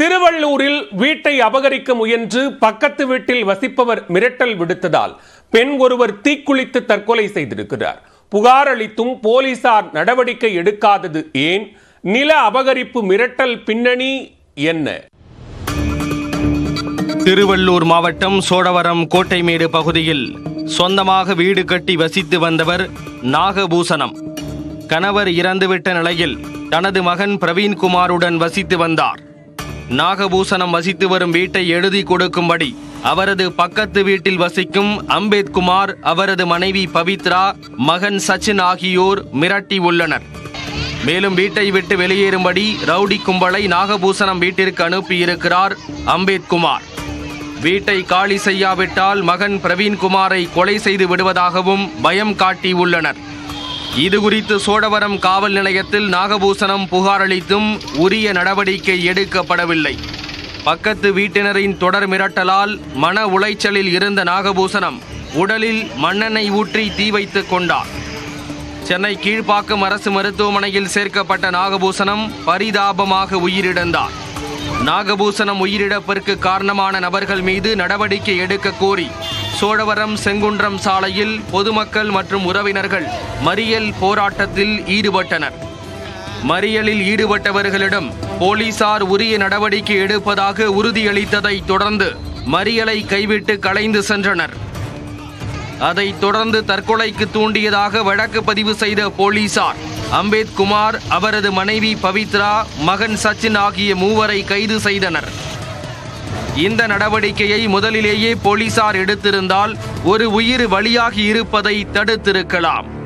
திருவள்ளூரில் வீட்டை அபகரிக்க முயன்று பக்கத்து வீட்டில் வசிப்பவர் மிரட்டல் விடுத்ததால் பெண் ஒருவர் தீக்குளித்து தற்கொலை செய்திருக்கிறார். புகார் அளித்தும் போலீசார் நடவடிக்கை எடுக்காதது ஏன்? நில அபகரிப்பு மிரட்டல் பின்னணி என்ன? திருவள்ளூர் மாவட்டம் சோழவரம் கோட்டைமேடு பகுதியில் சொந்தமாக வீடு கட்டி வசித்து வந்தவர் நாகபூசணம். கணவர் இறந்துவிட்ட நிலையில் தனது மகன் பிரவீன்குமாருடன் வசித்து வந்தார். நாகபூசணம் வசித்து வரும் வீட்டை எழுதி கொடுக்கும்படி அவரது பக்கத்து வீட்டில் வசிக்கும் அம்பேத்குமார் அவரது மனைவி பவித்ரா மகன் சச்சின் ஆகியோர் மிரட்டி உள்ளனர். மேலும் வீட்டை விட்டு வெளியேறும்படி ரவுடி கும்பலை நாகபூசணம் வீட்டிற்கு அனுப்பியிருக்கிறார் அம்பேத்குமார். வீட்டை காலி செய்யாவிட்டால் மகன் பிரவீன்குமாரை கொலை செய்து விடுவதாகவும் பயம் காட்டி உள்ளனர் இது குறித்து சோழவரம் காவல் நிலையத்தில் நாகபூசணம் புகார் அளித்தும் உரிய நடவடிக்கை எடுக்கப்படவில்லை. பக்கத்து வீட்டினரின் தொடர் மிரட்டலால் மன உளைச்சலில் இருந்த நாகபூசணம் உடலில் மண்ணெண்ணெய் ஊற்றி தீ வைத்துக் கொண்டார். சென்னை கீழ்ப்பாக்கம் அரசு மருத்துவமனையில் சேர்க்கப்பட்ட நாகபூசணம் பரிதாபமாக உயிரிழந்தார். நாகபூசணம் உயிரிழப்பிற்கு காரணமான நபர்கள் மீது நடவடிக்கை எடுக்க கோரி சோழவரம் செங்குன்றம் சாலையில் பொதுமக்கள் மற்றும் உறவினர்கள் மறியல் போராட்டத்தில் ஈடுபட்டனர். மறியலில் ஈடுபட்டவர்களிடம் போலீசார் உரிய நடவடிக்கை எடுப்பதாக உறுதியளித்ததை தொடர்ந்து மறியலை கைவிட்டு கலைந்து சென்றனர். அதைத் தொடர்ந்து தற்கொலைக்கு தூண்டியதாக வழக்கு பதிவு செய்த போலீசார் அம்பேத்குமார் அவரது மனைவி பவித்ரா மகன் சச்சின் ஆகிய மூவரை கைது செய்தனர். இந்த நடவடிக்கையை முதலிலேயே போலீசார் எடுத்திருந்தால் ஒரு உயிர் வழியாகி இருப்பதை தடுத்திருக்கலாம்.